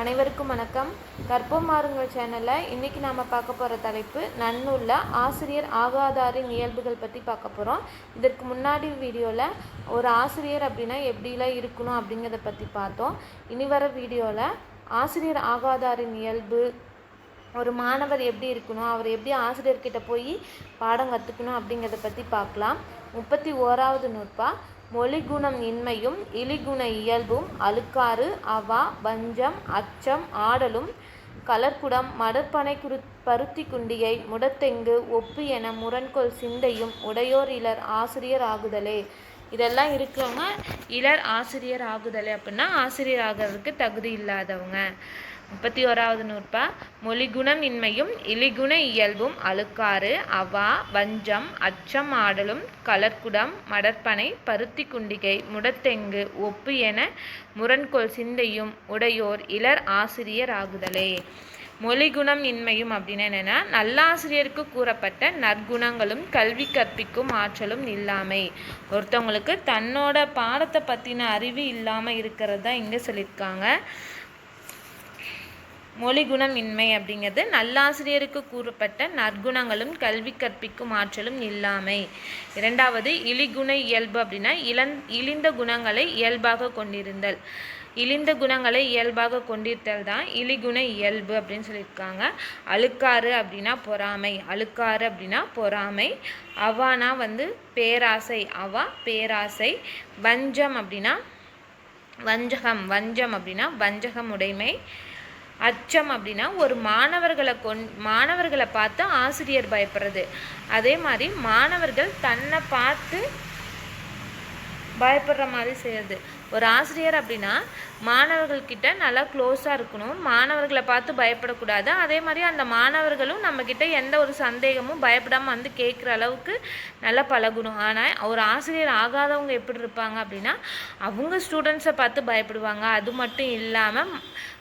அனைவருக்கும் வணக்கம். கற்பம் மாறுங்கள் சேனலில். இன்றைக்கி நாம் பார்க்க போகிற தலைப்பு நன்னுள்ள ஆசிரியர் ஆகாதாரின் இயல்புகள் பற்றி பார்க்க போகிறோம் இதற்கு முன்னாடி வீடியோவில் ஒரு ஆசிரியர் அப்படின்னா எப்படிலாம் இருக்கணும் அப்படிங்கிறத பற்றி பார்த்தோம். இனி வர வீடியோவில் ஆசிரியர் ஆகாதாரின் இயல்பு ஒரு மாணவர் எப்படி இருக்கணும் அவர் எப்படி ஆசிரியர்கிட்ட போய் பாடம் கற்றுக்கணும் அப்படிங்கிறத பற்றி பார்க்கலாம். முப்பத்தி ஓராவது நூற்பா மொழிகுணம் இன்மையும் இலிகுண இயல்பும் அழுக்காறு அவா வஞ்சம் அச்சம் ஆடலும் கலர்குடம் மடற்பனை குரு பருத்தி குண்டியை முடத்தெங்கு ஒப்பு என முரண்கொள் சிந்தையும் உடையோர் இலர் ஆசிரியர் ஆகுதலே. இதெல்லாம் இருக்கிறவங்க இளர் ஆசிரியர் ஆகுதலே அப்படின்னா ஆசிரியர் ஆகிறதுக்கு தகுதி இல்லாதவங்க. முப்பத்தி ஓராவது நூற்பா. மொழிகுணம் இன்மையும் இலிகுண இயல்பும் அழுக்காறு அவா வஞ்சம் அச்சம் ஆடலும் கலர்குடம் மடற்பனை பருத்தி குண்டிகை முடத்தெங்கு ஒப்பு என முரண்கொள் சிந்தையும் உடையோர் இளர் ஆசிரியர் ஆகுதலே. மொழிகுணம் இன்மையும் அப்படின்னு என்னென்னா நல்லாசிரியருக்கு கூறப்பட்ட நற்குணங்களும் கல்வி கற்பிக்கும் ஆற்றலும் இல்லாமை. ஒருத்தவங்களுக்கு தன்னோட பாடத்தை பற்றின அறிவு இல்லாமல் இருக்கிறது தான் இங்கே சொல்லியிருக்காங்க. மொழிகுணம் இன்மை அப்படிங்கிறது நல்லாசிரியருக்கு கூறப்பட்ட நற்குணங்களும் கல்வி கற்பிக்கும் ஆற்றலும் இல்லாமை. இரண்டாவது இழிகுண இயல்பு அப்படின்னா இளந் இழிந்த குணங்களை இயல்பாக கொண்டிருந்தல். இழிந்த குணங்களை இயல்பாக கொண்டிருத்தல் தான் இழிகுண இயல்பு அப்படின்னு சொல்லியிருக்காங்க. அழுக்காறு அப்படின்னா பொறாமை அழுக்காறு அப்படின்னா பொறாமை. அவானா வந்து பேராசை அவா பேராசை. வஞ்சம் அப்படின்னா வஞ்சகம் வஞ்சம் அப்படின்னா வஞ்சகம் உடைமை. அச்சம் அப்படின்னா ஒரு மாணவர்களை கொண் மாணவர்களை பார்த்து ஆசிரியர் பயப்படுறது. அதே மாதிரி மாணவர்கள் தன்னை பார்த்து பயப்படுற மாதிரி செய்யறது ஒரு ஆசிரியர் அப்படின்னா மாணவர்கள்கிட்ட நல்லா க்ளோஸாக இருக்கணும். மாணவர்களை பார்த்து பயப்படக்கூடாது. அதே மாதிரி அந்த மாணவர்களும் நம்மக்கிட்ட எந்த ஒரு சந்தேகமும் பயப்படாமல் வந்து கேட்குற அளவுக்கு நல்லா பழகணும். ஆனால் ஒரு ஆசிரியர் ஆகாதவங்க எப்படி இருப்பாங்க அப்படின்னா அவங்க ஸ்டூடெண்ட்ஸை பார்த்து பயப்படுவாங்க. அது மட்டும் இல்லாமல்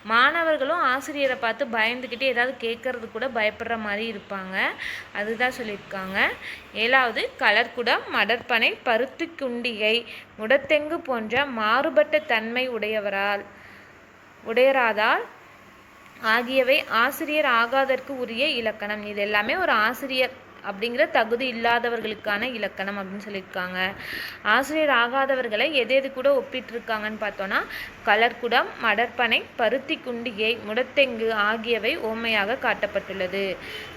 மாணவர்களும் ஆசிரியரை பார்த்து பயந்துக்கிட்டே ஏதாவது கேட்கறது கூட பயப்படுற மாதிரி இருப்பாங்க. அதுதான் சொல்லியிருக்காங்க. ஏழாவது கலர்குடம் மடற்பனை பருத்தி குண்டிகை முடத்தெங்கு போன்ற மாறுபட்ட தன்மை உடையவரால் உடையராதால் ஆகியவை ஆசிரியர் ஆகாதற்கு உரிய இலக்கணம். இது எல்லாமே ஒரு ஆசிரியர் அப்படிங்கிற தகுதி இல்லாதவர்களுக்கான இலக்கணம் அப்படின்னு சொல்லியிருக்காங்க. ஆசிரியர் ஆகாதவர்களை எது எது கூட ஒப்பிட்டிருக்காங்கன்னு பார்த்தோன்னா கலர்குடம் மடற்பனை பருத்தி குண்டிகை முடத்தெங்கு ஆகியவை ஓமையாக காட்டப்பட்டுள்ளது.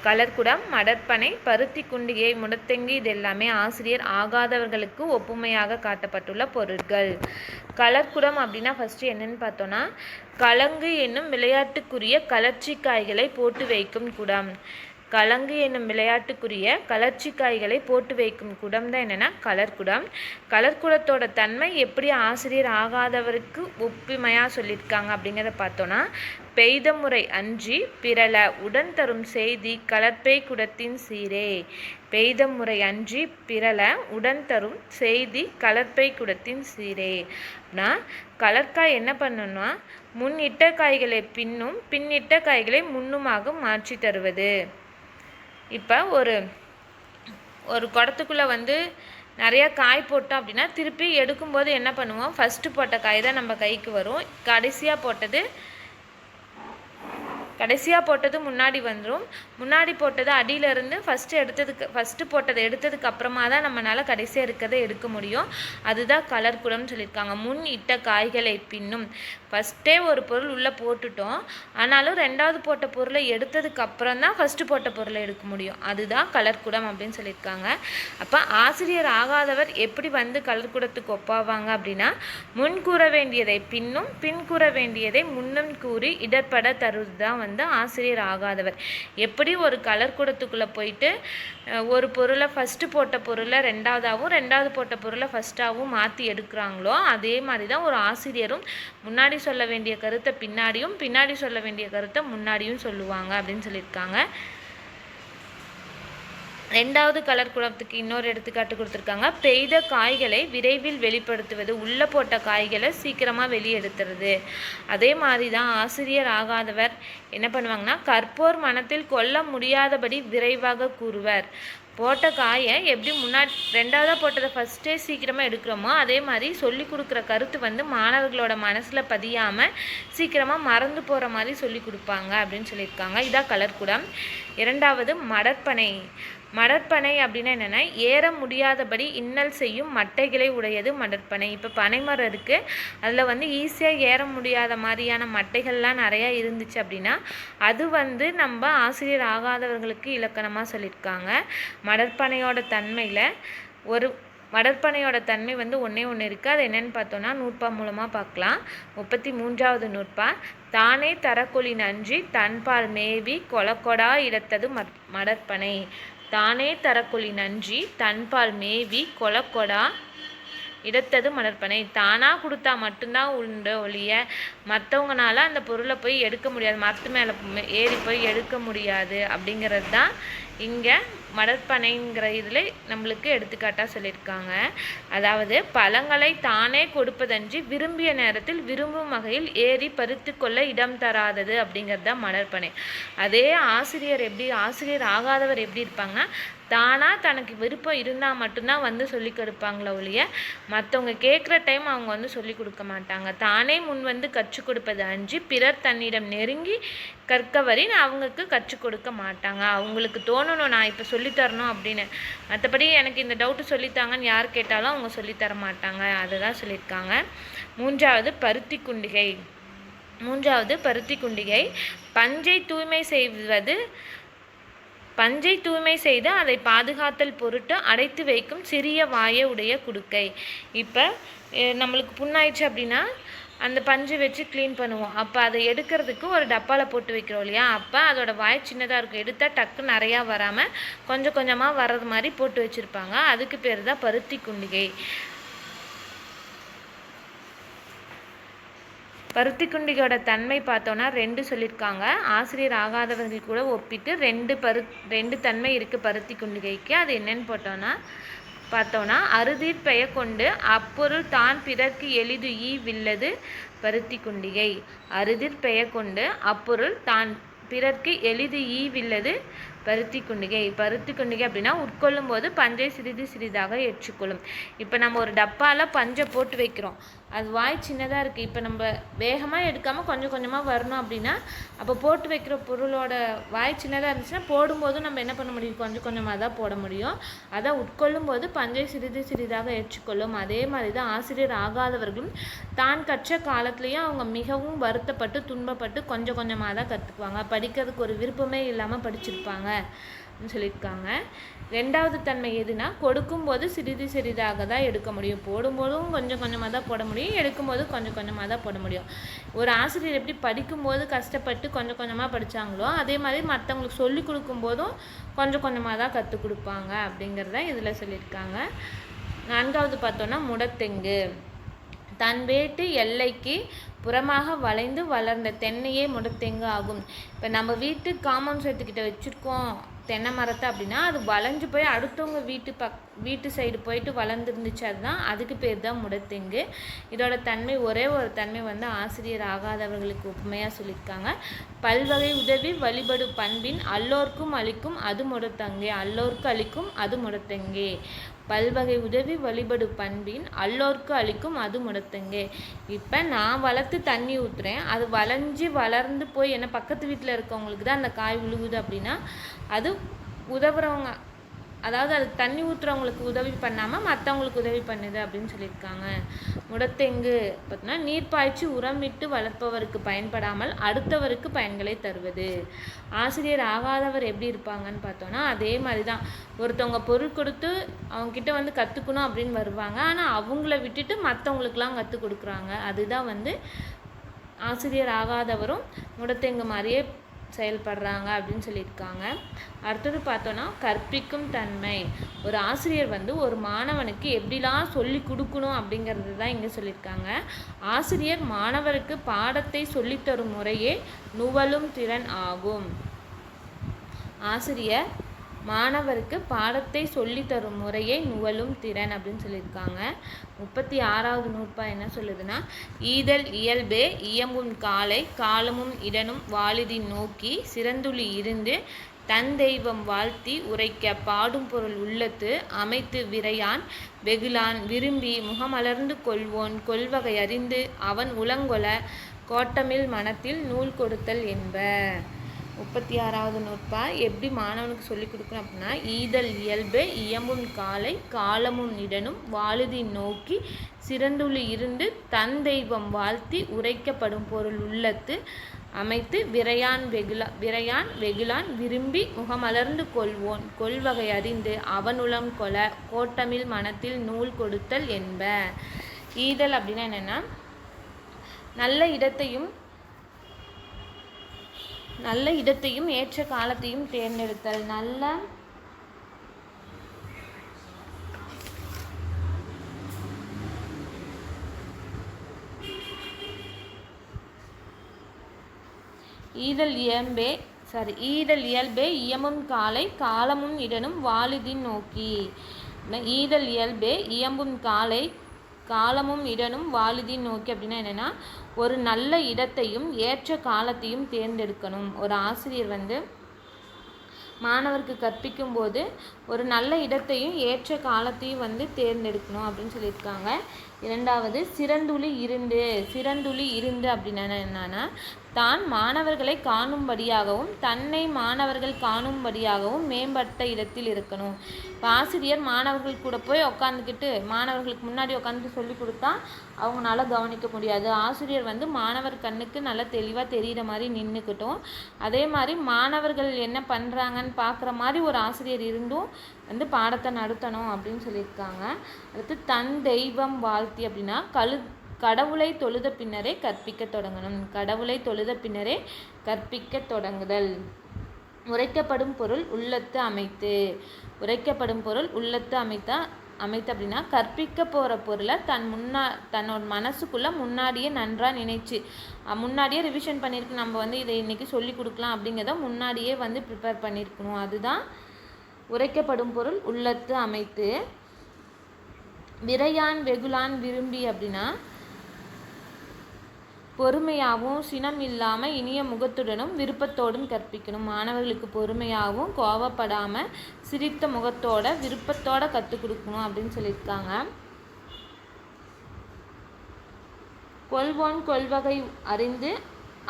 கலர்குடம் மடற்பனை பருத்தி குண்டிகை முடத்தெங்கு இது எல்லாமே ஆசிரியர் ஆகாதவர்களுக்கு ஒப்புமையாக காட்டப்பட்டுள்ள பொருட்கள் கலர்குடம் அப்படின்னா ஃபஸ்ட்டு என்னன்னு பார்த்தோன்னா கலங்கு என்னும் விளையாட்டுக்குரிய கலர்ச்சி காய்களை போட்டு வைக்கும் குடம். கலங்கு என்னும் விளையாட்டுக்குரிய கலர்ச்சி காய்களை போட்டு வைக்கும் குடம் தான் என்னென்னா கலர்குடம் கலர்குடத்தோட தன்மை எப்படி ஆசிரியர் ஆகாதவருக்கு ஒப்புமையாக சொல்லியிருக்காங்க அப்படிங்கிறத பார்த்தோன்னா பெய்த முறை அன்றி பிறல உடன் தரும் செய்தி கலர்பை குடத்தின் சீரே. பெய்த முறை அன்றி பிறல உடன் தரும் செய்தி கலர்பை குடத்தின் சீரே. அப்படின்னா கலர்காய் என்ன பண்ணணும்னா முன் இட்ட காய்களை பின்னும் பின்னிட்ட காய்களை முன்னுமாக மாற்றி தருவது. இப்போ ஒரு ஒரு குடத்துக்குள்ளே வந்து நிறையா காய் போட்டோம் அப்படின்னா திருப்பி எடுக்கும்போது என்ன பண்ணுவோம்? ஃபஸ்ட்டு போட்ட காய் தான் நம்ம கைக்கு வரும். கடைசியாக போட்டது கடைசியாக போட்டது முன்னாடி வந்துடும் முன்னாடி போட்டது அடியிலேருந்து ஃபஸ்ட்டு எடுத்ததுக்கு ஃபஸ்ட்டு போட்டதை எடுத்ததுக்கு அப்புறமா தான் நம்மளால் கடைசியாக இருக்கிறத எடுக்க முடியும். அதுதான் கலர் குடம்னு சொல்லியிருக்காங்க. முன் இட்ட காய்களை பின்னும். ஃபஸ்ட்டே ஒரு பொருள் உள்ளே போட்டுட்டோம். ஆனாலும் ரெண்டாவது போட்ட பொருளை எடுத்ததுக்கு அப்புறம் தான் ஃபஸ்ட்டு போட்ட பொருளை எடுக்க முடியும். அதுதான் கலர் குடம் அப்படின்னு சொல்லியிருக்காங்க. அப்போ ஆசிரியர் ஆகாதவர் எப்படி வந்து கலர் குடத்துக்கு ஒப்பாவாங்க அப்படின்னா முன் கூற வேண்டியதை பின்னும் பின் கூற வேண்டியதை முன்னும் கூறி இடர்பட தருவது தான் வந்து ஆசிரியர் ஆகாதவர். எப்படி ஒரு கலர் குடத்துக்குள்ளே போயிட்டு ஒரு பொருளை ஃபஸ்ட்டு போட்ட பொருளை ரெண்டாவதாகவும் ரெண்டாவது போட்ட பொருளை ஃபஸ்ட்டாகவும் மாற்றி எடுக்கிறாங்களோ அதே மாதிரி தான் ஒரு ஆசிரியரும் முன்னாடி சொல்ல வேண்டிய கருத்தை பின்னாடியும் பின்னாடி சொல்ல வேண்டிய கருத்தை முன்னாடியும் சொல்லுவாங்க அப்படின்னு சொல்லியிருக்காங்க. ரெண்டாவது கலர் குழப்பத்துக்கு இன்னொரு எடுத்துக்காட்டு கொடுத்துருக்காங்க. பெய்த காய்களை விரைவில் வெளிப்படுத்துவது உள்ளே போட்ட காய்களை சீக்கிரமாக வெளியெடுத்துறது. அதே மாதிரி தான் ஆசிரியர் ஆகாதவர் என்ன பண்ணுவாங்கன்னா கற்போர் மனத்தில் கொல்ல முடியாதபடி விரைவாக கூறுவர். போட்ட காயை எப்படி முன்னாடி ரெண்டாவதாக போட்டதை ஃபஸ்ட்டே சீக்கிரமாக எடுக்கிறோமோ அதே மாதிரி சொல்லி கொடுக்குற கருத்து வந்து மாணவர்களோட மனசில் பதியாமல் சீக்கிரமாக மறந்து போகிற மாதிரி சொல்லி கொடுப்பாங்க அப்படின்னு சொல்லியிருக்காங்க. இதான் கலர்குடம் இரண்டாவது மடற்பனை. மடற்பனை அப்படின்னா என்னென்னா ஏற முடியாதபடி இன்னல் செய்யும் மட்டைகளை உடையது மடற்பனை. இப்போ பனைமரம் இருக்குது அதில் வந்து ஈஸியாக ஏற முடியாத மாதிரியான மட்டைகள்லாம் நிறையா இருந்துச்சு அப்படின்னா அது வந்து நம்ம ஆசிரியர் ஆகாதவர்களுக்கு இலக்கணமாக சொல்லியிருக்காங்க. மடற்பனையோட தன்மையில் ஒரு மடற்பனையோட தன்மை வந்து ஒன்றே ஒன்று இருக்குது அது என்னென்னு பார்த்தோன்னா நூற்பா மூலமாக பார்க்கலாம். முப்பத்தி மூன்றாவது நூற்பா. தானே தரக்கொலி நன்றி தன்பால் மேவி கொலக்கொடா இடத்தது மடற்பனை. தானே தரக்குழி நன்றி தன்பால் மேவி கொலக்கொடா இடத்தது மலர்ப்பனை. தானாக கொடுத்தா மட்டும்தான் உண்டு ஒழிய மற்றவங்கனால அந்த பொருளை போய் எடுக்க முடியாது. மரத்து மேலே ஏறி போய் எடுக்க முடியாது அப்படிங்கிறது தான் இங்கே மடற்பனைங்கிற இதில் நம்மளுக்கு எடுத்துக்காட்டாக சொல்லியிருக்காங்க. அதாவது பழங்களை தானே கொடுப்பதன்றி விரும்பிய நேரத்தில் விரும்பும் வகையில் ஏறி பறித்து கொள்ள இடம் தராதது அப்படிங்கிறது தான் மலர்ப்பனை. அதே ஆசிரியர் எப்படி ஆசிரியர் ஆகாதவர் எப்படி இருப்பாங்க தானாக தனக்கு விருப்பம் இருந்தால் மட்டும்தான் வந்து சொல்லி கொடுப்பாங்களே ஒழிய மற்றவங்க கேட்குற டைம் அவங்க வந்து சொல்லி கொடுக்க மாட்டாங்க. தானே முன் வந்து கற்றுக் கொடுப்பது அஞ்சு பிறர் தன்னிடம் நெருங்கி கற்க வரின் அவங்களுக்கு கற்றுக் கொடுக்க மாட்டாங்க. அவங்களுக்கு தோணணும் நான் இப்போ சொல்லித்தரணும் அப்படின்னு. மற்றபடி எனக்கு இந்த டவுட்டு சொல்லித்தாங்கன்னு யார் கேட்டாலும் அவங்க சொல்லித்தர மாட்டாங்க. அதை தான் சொல்லியிருக்காங்க. மூன்றாவது பருத்தி குண்டிகை. மூன்றாவது பருத்தி குண்டிகை. பஞ்சை தூய்மை செய்வது பஞ்சை தூய்மை செய்து அதை பாதுகாத்தல் பொருட்டு அடைத்து வைக்கும் சிறிய வாய உடைய குடுக்கை. இப்போ நம்மளுக்கு புண்ணாயிடுச்சு அப்படின்னா அந்த பஞ்சு வச்சு க்ளீன் பண்ணுவோம். அப்போ அதை எடுக்கிறதுக்கு ஒரு டப்பாவில் போட்டு வைக்கிறோம் இல்லையா? அப்போ அதோட வாய் சின்னதாக இருக்கும். எடுத்தால் டக்கு நிறையா வராமல் கொஞ்சம் கொஞ்சமாக வர்றது மாதிரி போட்டு வச்சுருப்பாங்க. அதுக்கு பேர் தான் பருத்தி குண்டிகை. பருத்தி குண்டிகையோட தன்மை பார்த்தோன்னா ரெண்டு சொல்லியிருக்காங்க. ஆசிரியர் ஆகாதவர்கள் கூட ஒப்பிட்டு ரெண்டு பரு ரெண்டு தன்மை இருக்குது பருத்தி குண்டிகைக்கு அது என்னன்னு போட்டோன்னா பார்த்தோன்னா அறுதிர் பெயர் கொண்டு அப்பொருள் தான் பிறர்க்கு எளிது ஈ வில்லது பருத்தி குண்டிகை அறுதிர் பெயர் கொண்டு அப்பொருள் தான் பிறர்க்கு எளிது ஈவில்லது பருத்தி குண்டிகை. பருத்தி குண்டிகை அப்படின்னா உட்கொள்ளும் போது பஞ்சை சிறிது சிறிதாக ஏற்றுக்கொள்ளும். இப்போ நம்ம ஒரு டப்பாவில் பஞ்சை போட்டு வைக்கிறோம். அது வாய் சின்னதாக இருக்குது இப்போ நம்ம வேகமாக எடுக்காமல் கொஞ்சம் கொஞ்சமாக வரணும் அப்படின்னா அப்போ போட்டு வைக்கிற பொருளோட வாய் சின்னதாக இருந்துச்சுன்னா போடும்போதும் நம்ம என்ன பண்ண முடியும்? கொஞ்சம் கொஞ்சமாக தான் போட முடியும். அதான் உட்கொள்ளும் போது பஞ்சை சிறிது சிறிதாக ஏற்றுக்கொள்ளும். அதே மாதிரி தான் ஆசிரியர் ஆகாதவர்களும் தான் கற்ற காலத்துலேயும் அவங்க மிகவும் வருத்தப்பட்டு துன்பப்பட்டு கொஞ்சம் கொஞ்சமாக தான் கற்றுக்குவாங்க படிக்கிறதுக்கு ஒரு விருப்பமே இல்லாமல் படிச்சிருப்பாங்க. சொல்லியிருக்காங்க. ரெண்டாவது தன்மை எதுனா கொடுக்கும்போது சிறிது சிறிதாக தான் எடுக்க முடியும். போடும்போதும் கொஞ்சம் கொஞ்சமாக தான் போட முடியும். எடுக்கும்போது கொஞ்சம் கொஞ்சமாக தான் போட முடியும். ஒரு ஆசிரியர் எப்படி படிக்கும்போது கஷ்டப்பட்டு கொஞ்சம் கொஞ்சமாக படித்தாங்களோ அதே மாதிரி மற்றவங்களுக்கு சொல்லி கொடுக்கும்போதும் கொஞ்சம் கொஞ்சமாக தான் கற்றுக் கொடுப்பாங்க அப்படிங்கிறத இதில் சொல்லியிருக்காங்க. நான்காவது பார்த்தோன்னா முடத்தெங்கு. தன் வேட்டு எல்லைக்கு புறமாக வளைந்து வளர்ந்த தென்னையே முடத்தெங்கு ஆகும். இப்போ நம்ம வீட்டு காமன் சேர்த்துக்கிட்ட வச்சுருக்கோம் தென்னை மரத்தை அப்படின்னா அது வளைஞ்சு போய் அடுத்தவங்க வீட்டு பக் வீட்டு சைடு போயிட்டு வளர்ந்துருந்துச்சு அதுதான் அதுக்கு பேர் தான் முடத்தெங்கு. இதோட தன்மை ஒரே ஒரு தன்மை வந்து ஆசிரியர் ஆகாதவர்களுக்கு உண்மையாக சொல்லியிருக்காங்க. பல்வகை உதவி வழிபடு பண்பின் அல்லோர்க்கும் அளிக்கும் அது முடத்தங்கே அல்லோர்க்கு அளிக்கும் அது முடத்தங்கே. பல்வகை உதவி வழிபடு பண்பின் அல்லோர்க்கு அளிக்கும் அது முடத்துங்க இப்போ நான் வளர்த்து தண்ணி ஊற்றுறேன் அது வளைஞ்சு வளர்ந்து போய் என்ன பக்கத்து வீட்டில் இருக்கவங்களுக்கு தான் அந்த காய் விழுகுது அப்படின்னா அது உதவுறவங்க அதாவது அது தண்ணி ஊற்றுறவங்களுக்கு உதவி பண்ணாமல் மற்றவங்களுக்கு உதவி பண்ணுது அப்படின்னு சொல்லியிருக்காங்க. முடத்தெங்கு பார்த்தோன்னா நீர் பாய்ச்சி உரமிட்டு வளர்ப்பவருக்கு பயன்படாமல் அடுத்தவருக்கு பயன்களை தருவது. ஆசிரியர் ஆகாதவர் எப்படி இருப்பாங்கன்னு பார்த்தோன்னா அதே மாதிரி தான் ஒருத்தவங்க பொருள் கொடுத்து அவங்கக்கிட்ட வந்து கற்றுக்கணும் அப்படின்னு வருவாங்க. ஆனால் அவங்கள விட்டுட்டு மற்றவங்களுக்குலாம் கற்றுக் கொடுக்குறாங்க. அதுதான் வந்து ஆசிரியர் ஆகாதவரும் முடத்தெங்கு மாதிரியே செயல்படுறாங்க அப்படின்னு சொல்லியிருக்காங்க. அடுத்தது பார்த்தோன்னா கற்பிக்கும் தன்மை. ஒரு ஆசிரியர் வந்து ஒரு மாணவனுக்கு எப்படிலாம் சொல்லி கொடுக்கணும் அப்படிங்கிறது தான் இங்கே சொல்லியிருக்காங்க. ஆசிரியர் மாணவருக்கு பாடத்தை சொல்லித்தரும் முறையே நுவலும் திறன் ஆகும். ஆசிரியர் மாணவருக்கு பாடத்தை சொல்லித்தரும் முறையை நுவலும் திறன் அப்படின்னு சொல்லியிருக்காங்க. முப்பத்தி ஆறாவது நூற்பா என்ன சொல்லுதுன்னா ஈதல் இயல்பே இயம்பும் காலை காலமும் இடனும் வாலிதின் நோக்கி சிறந்துளி இருந்து தன் தெய்வம் வாழ்த்தி உரைக்க பாடும் பொருள் உள்ளத்து அமைத்து விரையான் வெகுளான் விரும்பி முகமலர்ந்து கொள்வோன் கொள்வகை அறிந்து அவன் உளங்கொல கோட்டமில் மனத்தில் நூல் கொடுத்தல் என்ப. முப்பத்தி ஆறாவது நூற்பா. எப்படி மாணவனுக்கு சொல்லிக் கொடுக்கணும் அப்படின்னா ஈதல் இயல்பு இயம்பும் காலை காலமும் இடனும் வாழுதி நோக்கி சிறந்துள்ளி இருந்து தன் தெய்வம் வாழ்த்தி உரைக்கப்படும் பொருள் உள்ளத்து அமைத்து விரையான் வெகுலா விரையான் வெகுளான் விரும்பி முகமலர்ந்து கொள்வோன். கொள்வகை அறிந்து அவனுளம் கொல கோட்டமில் மனத்தில் நூல் கொடுத்தல் என்ப. ஈதல் அப்படின்னா என்னென்னா நல்ல இடத்தையும் நல்ல இடத்தையும் ஏற்ற காலத்தையும் தேர்ந்தெடுத்தல். நல்ல ஈதல் இயம்பே சாரி ஈதல் இயல்பே இயமும் காலை காலமும் இடனும் வாலிதின் நோக்கி. ஈதல் இயல்பே இயம்பும் காலை காலமும் இடனும் வாலிதின் நோக்கி அப்படின்னா என்னென்னா ஒரு நல்ல இடத்தையும் ஏற்ற காலத்தையும் தேர்ந்தெடுக்கணும். ஒரு ஆசிரியர் வந்து மாணவருக்கு கற்பிக்கும் போது ஒரு நல்ல இடத்தையும் ஏற்ற காலத்தையும் வந்து தேர்ந்தெடுக்கணும் அப்படின்னு சொல்லியிருக்காங்க. இரண்டாவது சிறந்துளி இருந்து சிறந்துளி இருந்து அப்படின்னா என்னன்னா தான் மாணவர்களை காணும்படியாகவும் தன்னை மாணவர்கள் காணும்படியாகவும் மேம்பட்ட இடத்தில் இருக்கணும். இப்போ ஆசிரியர் மாணவர்கள் கூட போய் உட்காந்துக்கிட்டு மாணவர்களுக்கு முன்னாடி உட்காந்து சொல்லி கொடுத்தா அவங்களால கவனிக்க முடியாது. ஆசிரியர் வந்து மாணவர் கண்ணுக்கு நல்லா தெளிவாக தெரிகிற மாதிரி நின்றுக்கிட்டோம் அதே மாதிரி மாணவர்கள் என்ன பண்ணுறாங்கன்னு பார்க்குற மாதிரி ஒரு ஆசிரியர் இருந்தும் வந்து பாடத்தை நடத்தணும் அப்படின்னு சொல்லியிருக்காங்க. அடுத்து தன் தெய்வம் வாழ்த்தி அப்படின்னா கழு கடவுளை தொழுத பின்னரே கற்பிக்க தொடங்கணும். கடவுளை தொழுத பின்னரே கற்பிக்க தொடங்குதல். உரைக்கப்படும் பொருள் உள்ளத்து அமைத்து. உரைக்கப்படும் பொருள் உள்ளத்து அமைத்தா அமைத்து அப்படின்னா கற்பிக்க போகிற பொருளை தன் முன்னா தன்னோட மனசுக்குள்ளே முன்னாடியே நன்றாக நினைச்சு முன்னாடியே ரிவிஷன் பண்ணியிருக்கு. நம்ம வந்து இதை இன்றைக்கி சொல்லி கொடுக்கலாம் அப்படிங்கிறத முன்னாடியே வந்து ப்ரிப்பேர் பண்ணியிருக்கணும். அதுதான் உரைக்கப்படும் பொருள் உள்ளத்து அமைத்து. விரையான் வெகுலான் விரும்பி அப்படின்னா பொறுமையாகவும் சினம் இல்லாமல் இனிய முகத்துடனும் விருப்பத்தோடும் கற்பிக்கணும். மாணவர்களுக்கு பொறுமையாகவும் கோவப்படாமல் சிரித்த முகத்தோட விருப்பத்தோட கற்றுக் கொடுக்கணும் அப்படின்னு சொல்லியிருக்காங்க. கொள்வோன் கொள்வகை அறிந்து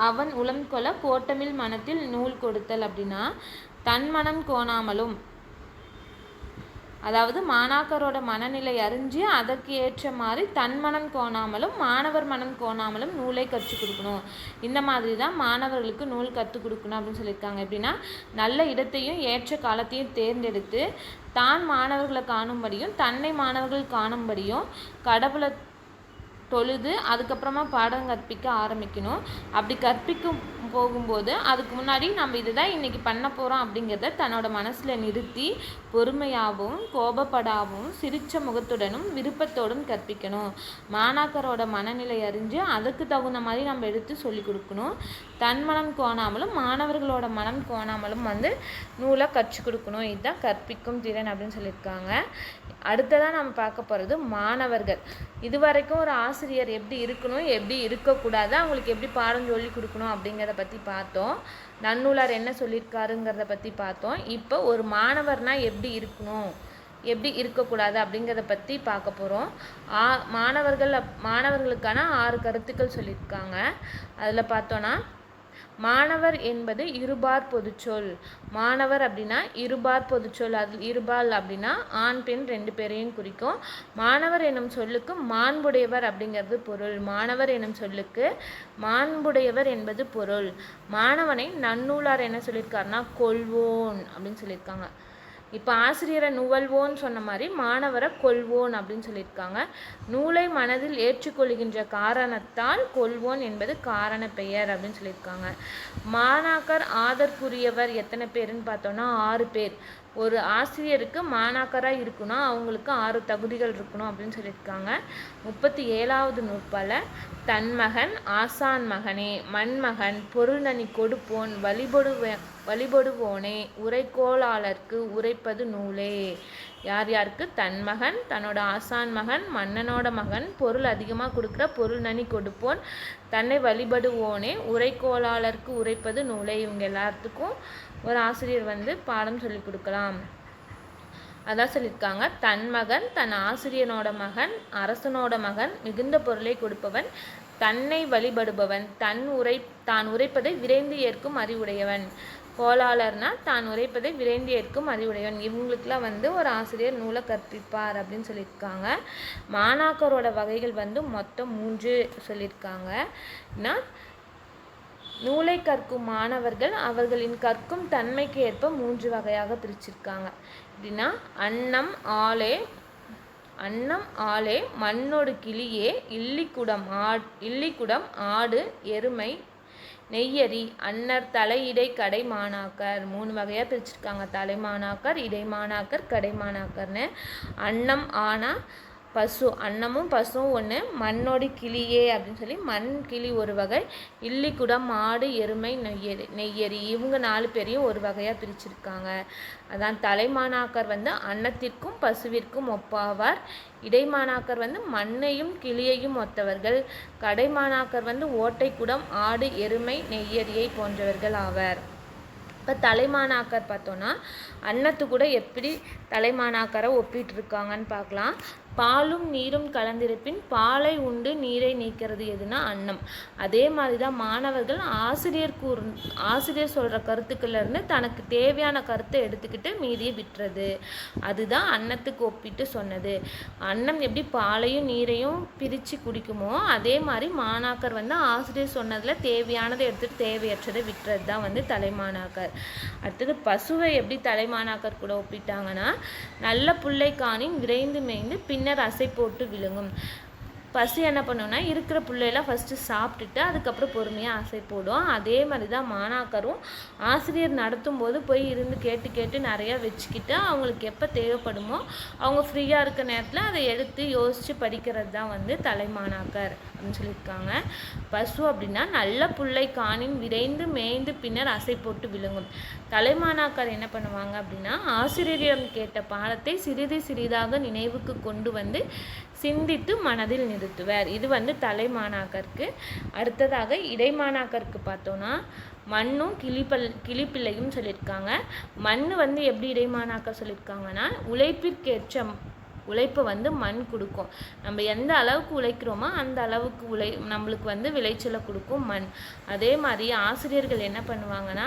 அவன் உளம் கொல கோட்டமில் மனத்தில் நூல் கொடுத்தல் அப்படின்னா தன் மனம் கோணாமலும் அதாவது மாணாக்கரோட மனநிலை அறிஞ்சு அதற்கு ஏற்ற மாதிரி தன் மனம் கோணாமலும் மாணவர் மனம் கோணாமலும் நூலை கற்றுக் கொடுக்கணும். இந்த மாதிரி தான் மாணவர்களுக்கு நூல் கற்றுக் கொடுக்கணும் அப்படின்னு சொல்லியிருக்காங்க. எப்படின்னா நல்ல இடத்தையும் ஏற்ற காலத்தையும் தேர்ந்தெடுத்து தான் மாணவர்களை காணும்படியும் தன்னை மாணவர்கள் காணும்படியும் கடவுளை தொழுது அதுக்கப்புறமா பாடம் கற்பிக்க ஆரம்பிக்கணும். அப்படி கற்பிக்கும் போகும்போது அதுக்கு முன்னாடி நம்ம இதுதான் இன்றைக்கி பண்ண போகிறோம் அப்படிங்கிறத தன்னோட மனசில் நிறுத்தி பொறுமையாகவும் கோபப்படாகவும் சிரித்த முகத்துடனும் விருப்பத்தோடும் கற்பிக்கணும். மாணாக்கரோட மனநிலை அறிஞ்சு அதுக்கு தகுந்த மாதிரி நம்ம எடுத்து சொல்லிக் கொடுக்கணும். தன் மனம் கோணாமலும் மாணவர்களோட மனம் கோணாமலும் வந்து நூலை கற்றுக் கொடுக்கணும். இதுதான் கற்பிக்கும் திறன் அப்படின்னு சொல்லியிருக்காங்க. அடுத்ததாக நம்ம பார்க்க போகிறது மாணவர்கள். இது வரைக்கும் ஒரு ஆசிரியர் எப்படி இருக்கணும் எப்படி இருக்கக்கூடாது அவங்களுக்கு எப்படி பாடம் சொல்லி கொடுக்கணும் அப்படிங்கிறத பற்றி பற்றி பார்த்தோம். நன்னூலார் என்ன சொல்லியிருக்காருங்கிறத பற்றி பார்த்தோம். இப்போ ஒரு மாணவர்னால் எப்படி இருக்கணும்? எப்படி இருக்கக்கூடாது அப்படிங்கிறத பற்றி பார்க்க போகிறோம் ஆ மாணவர்கள் மாணவர்களுக்கான ஆறு கருத்துக்கள் சொல்லியிருக்காங்க. அதில் பார்த்தோன்னா மாணவர் என்பது இருபார் பொதுச்சொல். மாணவர் அப்படின்னா இருபார் பொதுச்சொல். அது இருபால் அப்படின்னா ஆண் பெண் ரெண்டு பேரையும் குறிக்கும். மாணவர் எனும் சொல்லுக்கு மாண்புடையவர் அப்படிங்கிறது பொருள். மாணவர் எனும் சொல்லுக்கு மாண்புடையவர் என்பது பொருள். மாணவனை நன்னூலார் என்ன சொல்லியிருக்காருன்னா கொள்வோன் அப்படின்னு சொல்லியிருக்காங்க. இப்போ ஆசிரியரை நுவல்வோன்னு சொன்ன மாதிரி மாணவரை கொள்வோன் அப்படின்னு சொல்லியிருக்காங்க. நூலை மனதில் ஏற்றுக்கொள்கின்ற காரணத்தால் கொள்வோன் என்பது காரண பெயர் அப்படின்னு சொல்லியிருக்காங்க. மாணாக்கர் ஆதர்க்குரியவர் எத்தனை பேருன்னு பார்த்தோன்னா ஆறு பேர். ஒரு ஆசிரியருக்கு மாணாக்கராக இருக்கணும் அவங்களுக்கு ஆறு தகுதிகள் இருக்கணும் அப்படின்னு சொல்லியிருக்காங்க. முப்பத்தி ஏழாவது நூற்பால் தன்மகன் ஆசான் மகனே மண்மகன் பொருள்நனி கொடுப்போன் வழிபடுவ வழிபடுவோனே உரைக்கோளாளர்க்கு உரைப்பது நூலே. யார் யாருக்கு? தன் மகன் தன்னோட ஆசான் மகன் மன்னனோட மகன் பொருள் அதிகமாக கொடுக்குற பொருள் நனி கொடுப்போன் தன்னை வழிபடுவோனே உரைக்கோளாளருக்கு உரைப்பது நூலை. இவங்க எல்லாத்துக்கும் ஒரு ஆசிரியர் வந்து பாடம் சொல்லி கொடுக்கலாம். அதான் சொல்லியிருக்காங்க. தன் மகன் தன் ஆசிரியனோட மகன் அரசனோட மகன் மிகுந்த பொருளை கொடுப்பவன் தன்னை வழிபடுபவன் தன் உரை தான் உரைப்பதை விரைந்து ஏற்கும் அறிவுடையவன். கோளாளர்னா தான் உரைப்பதை விரைந்து ஏற்கும் அறிவுடையவன். இவங்களுக்குலாம் வந்து ஒரு ஆசிரியர் நூலை கற்பிப்பார் அப்படின்னு சொல்லியிருக்காங்க. மாணாக்கரோட வகைகள் வந்து மொத்தம் மூன்று சொல்லியிருக்காங்க. நூலை கற்கும் மாணவர்கள் அவர்களின் கற்கும் தன்மைக்கு ஏற்ப மூன்று வகையாக பிரிச்சிருக்காங்க. எப்படின்னா அன்னம் ஆலே அன்னம் ஆலே மண்ணோடு கிளியே இல்லிக்குடம் ஆட் இல்லிக்குடம் ஆடு எருமை நெய்யரி அன்னர் தலையிடை கடைமானாக்கர் மூணு வகையாக பிரிச்சிருக்காங்க. தலைமானாக்கர் இடைமானாக்கர் கடைமானாக்கர்னு அன்னம் ஆனா பசு அன்னமும் பசுவும் ஒன்று மண்ணோடு கிளியே அப்படின்னு சொல்லி மண் கிளி ஒரு வகை இல்லிக்குடம் மாடு எருமை நெய்யரி நெய்யரி இவங்க நாலு பேரையும் ஒரு வகையாக பிரிச்சிருக்காங்க. அதான் தலைமானாக்கர் வந்து அன்னத்திற்கும் பசுவிற்கும் ஒப்பாவார். இடைமானாக்கர் வந்து மண்ணையும் கிளியையும் ஒத்தவர்கள். கடைமானாக்கர் வந்து ஓட்டைக்குடம் ஆடு எருமை நெய்யரியை போன்றவர்கள் ஆவர். இப்போ தலைமானாக்கர் பார்த்தோன்னா அன்னத்து கூட எப்படி தலைமானாக்கரை ஒப்பிட்டுருக்காங்கன்னு பார்க்கலாம். பாலும் நீரும் கலந்திருப்பின் பாலை உண்டு நீரை நீக்கிறது எதுனா அன்னம். அதே மாதிரி தான் மாணவர்கள் ஆசிரியர் கூறு ஆசிரியர் சொல்கிற கருத்துக்கள்லேருந்து தனக்கு தேவையான கருத்தை எடுத்துக்கிட்டு மீதியை விட்டுறது. அதுதான் அன்னத்துக்கு ஒப்பிட்டு சொன்னது. அன்னம் எப்படி பாலையும் நீரையும் பிரித்து குடிக்குமோ அதே மாதிரி மாணாக்கர் வந்து ஆசிரியர் சொன்னதில் தேவையானதை எடுத்துகிட்டு தேவையற்றதை விட்டுறது தான் வந்து தலைமாணாக்கர். அடுத்தது பசுவை எப்படி தலைமாணாக்கர் கூட ஒப்பிட்டாங்கன்னா நல்ல புல்லை காணின் விரைந்து மேய்ந்து பின் பின்னர் அசை போட்டு விழுங்கும். பசு என்ன பண்ணுன்னா இருக்கிற பிள்ளையெல்லாம் ஃபஸ்ட்டு சாப்பிட்டுட்டு அதுக்கப்புறம் பொறுமையாக ஆசை போடும். அதே மாதிரி தான் மாணாக்கரும் ஆசிரியர் நடத்தும் போது போய் இருந்து கேட்டு கேட்டு நிறையா வச்சுக்கிட்டு அவங்களுக்கு எப்போ தேவைப்படுமோ அவங்க ஃப்ரீயாக இருக்க நேரத்தில் அதை எடுத்து யோசித்து படிக்கிறது தான் வந்து தலைமாணாக்கர் அப்படின்னு சொல்லியிருக்காங்க. பசு அப்படின்னா நல்ல பிள்ளை காணின் விரைந்து மேய்ந்து பின்னர் அசை போட்டு விழுங்கும். தலைமாணாக்கர் என்ன பண்ணுவாங்க அப்படின்னா ஆசிரியரிடம் கேட்ட பாடத்தை சிறிது சிறிதாக நினைவுக்கு கொண்டு வந்து சிந்தித்து மனதில் நிறுத்துவர். இது வந்து தலைமாணாக்கருக்கு. அடுத்ததாக இடைமாணாக்கருக்கு பார்த்தோன்னா மண்ணும் கிளிப்பல் கிளிப்பிள்ளையும் சொல்லியிருக்காங்க. மண் வந்து எப்படி இடைமானாக்க சொல்லியிருக்காங்கன்னா உழைப்பிற்கேற்ற உழைப்பை வந்து மண் கொடுக்கும். நம்ம எந்த அளவுக்கு உழைக்கிறோமோ அந்த அளவுக்கு உழை நம்மளுக்கு வந்து விளைச்சலை கொடுக்கும் மண். அதே மாதிரி ஆசிரியர்கள் என்ன பண்ணுவாங்கன்னா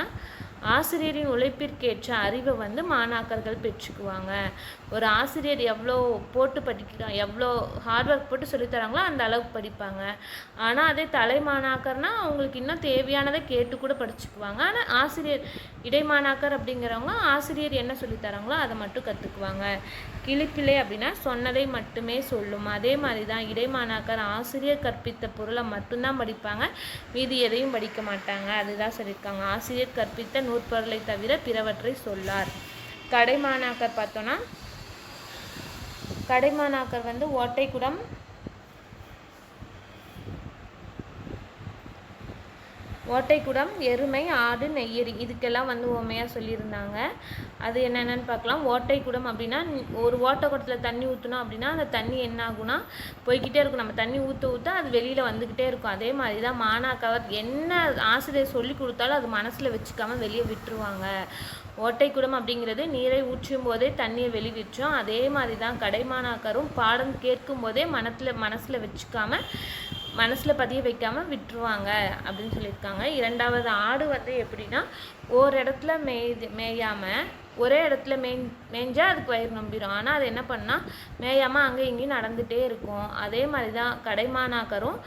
ஆசிரியரின் உழைப்பிற்கேற்ற அறிவை வந்து மாணாக்கர்கள் பெற்றுக்குவாங்க. ஒரு ஆசிரியர் எவ்வளோ போட்டு படிக்கிறா எவ்வளோ ஹார்ட் ஒர்க் போட்டு சொல்லித்தராங்களோ அந்த அளவுக்கு படிப்பாங்க. ஆனால் அதே தலை மாணாக்கர்னால் அவங்களுக்கு இன்னும் தேவையானதை கேட்டு கூட படிச்சுக்குவாங்க. ஆனால் ஆசிரியர் இடைமாணாக்கர் அப்படிங்கிறவங்க ஆசிரியர் என்ன சொல்லித்தராங்களோ அதை மட்டும் கற்றுக்குவாங்க கிளிப்பிள்ளை அப்படின்னா சொன்னதை மட்டுமே சொல்லும். அதே மாதிரி தான் இடைமாணாக்கர் ஆசிரியர் கற்பித்த பொருளை மட்டும்தான் படிப்பாங்க. மீதி எதையும் படிக்க மாட்டாங்க. அதுதான் சொல்லியிருக்காங்க. ஆசிரியர் கற்பித்த நூற்பொருளை தவிர பிறவற்றை சொல்லார். கடைமாணாக்கர் பார்த்தோன்னா கடைமாணாக்கர் வந்து ஓட்டைக்குடம் ஓட்டைக்குடம் எருமை ஆடு நெய்யரி இதுக்கெல்லாம் வந்து உண்மையாக சொல்லியிருந்தாங்க. அது என்னென்னு பார்க்கலாம். ஓட்டைக்குடம் அப்படின்னா ஒரு ஓட்டை குடத்தில் தண்ணி ஊற்றினோம் அப்படின்னா அந்த தண்ணி என்ன ஆகும்னா போய்கிட்டே இருக்கும். நம்ம தண்ணி ஊற்ற ஊற்ற அது வெளியில் வந்துக்கிட்டே இருக்கும். அதே மாதிரி தான் மாணாக்கவர் என்ன ஆசிரியர் சொல்லி கொடுத்தாலும் அது மனசில் வச்சுக்காமல் வெளியே விட்டுருவாங்க. ஓட்டைக்குடம் அப்படிங்கிறது நீரை ஊற்றும் போதே தண்ணியை வெளிவிற்றோம் அதே மாதிரி தான் கடைமானாக்கரும் பாடம் கேட்கும் போதே மனத்தில் மனசில் வச்சுக்காமல் மனசில் பதிய வைக்காமல் விட்டுருவாங்க அப்படின்னு சொல்லியிருக்காங்க. இரண்டாவது ஆடு வந்து எப்படின்னா ஒரு இடத்துல மேய்து மேயாமல் ஒரே இடத்துல மேய் மேய்ஞ்சால் அதுக்கு வயிறு நம்பிடும் ஆனால் அது என்ன பண்ணால் மேயாமல் அங்கே இங்கேயும் நடந்துகிட்டே இருக்கும். அதே மாதிரி தான் கடைமானாக்கரும்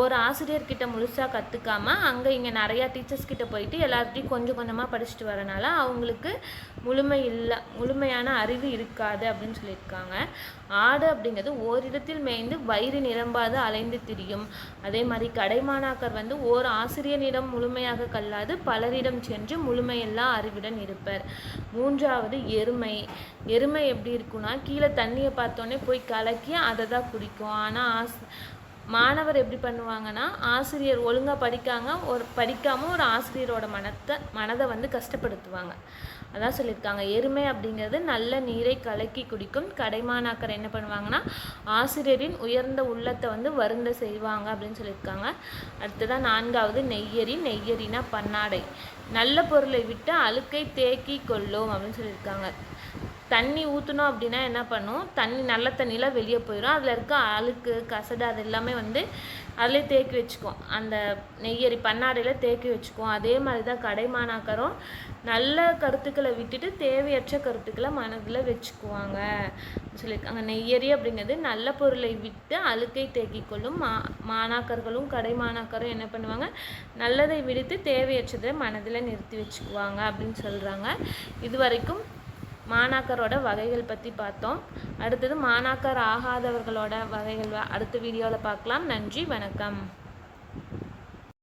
ஒரு ஆசிரியர்கிட்ட முழுசாக கற்றுக்காம அங்கே இங்கே நிறையா டீச்சர்ஸ் கிட்ட போயிட்டு எல்லார்ட்டையும் கொஞ்சம் கொஞ்சமாக படிச்சுட்டு வரனால அவங்களுக்கு முழுமை இல்லை முழுமையான அறிவு இருக்காது அப்படின்னு சொல்லியிருக்காங்க. ஆடு அப்படிங்கிறது ஓரிடத்தில் மேய்ந்து வயிறு நிரம்பாது அலைந்து திரியும். அதே மாதிரி கடைமானாக்கர் வந்து ஓர் ஆசிரியனிடம் முழுமையாக கல்லாது பலரிடம் சென்று முழுமையெல்லாம் அறிவுடன் இருப்பர். மூன்றாவது எருமை. எருமை எப்படி இருக்குன்னா கீழே தண்ணியை பார்த்தோன்னே போய் கலக்கி அதை தான் குடிக்கும். ஆனால் ஆஸ் மாணவர் எப்படி பண்ணுவாங்கன்னா ஆசிரியர் ஒழுங்காக படிக்காங்க ஒரு படிக்காமல் ஒரு ஆசிரியரோட மனத்தை மனதை வந்து கஷ்டப்படுத்துவாங்க. அதான் சொல்லியிருக்காங்க. எருமை அப்படிங்கிறது நல்ல நீரை கலக்கி குடிக்கும். கடைமானாக்கர் என்ன பண்ணுவாங்கன்னா ஆசிரியரின் உயர்ந்த உள்ளத்தை வந்து வருந்த செய்வாங்க அப்படின்னு சொல்லியிருக்காங்க. அடுத்ததான் நான்காவது நெய்யரி நெய்யரினா பன்னாடை. நல்ல பொருளை விட்டு அழுக்கை தேக்கி கொள்ளும் அப்படின்னு சொல்லியிருக்காங்க. தண்ணி ஊற்றினோம் அப்படின்னா என்ன பண்ணும்? தண்ணி நல்ல தண்ணியெலாம் வெளியே போயிடும் அதில் இருக்க அழுக்கு கசடு அது எல்லாமே வந்து அதிலே தேக்கி வச்சுக்கும். அந்த நெய்யரி பன்னாடையில் தேக்கி வச்சுக்கும். அதே மாதிரி தான் கடைமானாக்கரும் நல்ல கருத்துக்களை விட்டுட்டு தேவையற்ற கருத்துக்களை மனதில் வச்சுக்குவாங்க. சொல்லியிருக்காங்க. நெய்யரி அப்படிங்கிறது நல்ல பொருளை விட்டு அழுக்கை தேக்கிக் கொள்ளும் மா மாணாக்கர்களும் கடைமாணாக்கரும் என்ன பண்ணுவாங்க? நல்லதை விடுத்து தேவையற்றதை மனதில் நிறுத்தி வச்சுக்குவாங்க அப்படின்னு சொல்கிறாங்க இது வரைக்கும் மாணாக்கரோட வகைகள் பற்றி பார்த்தோம். அடுத்தது மாணாக்கர் ஆகாதவர்களோட வகைகள் வ- அடுத்த வீடியோவில் பார்க்கலாம். நன்றி வணக்கம்.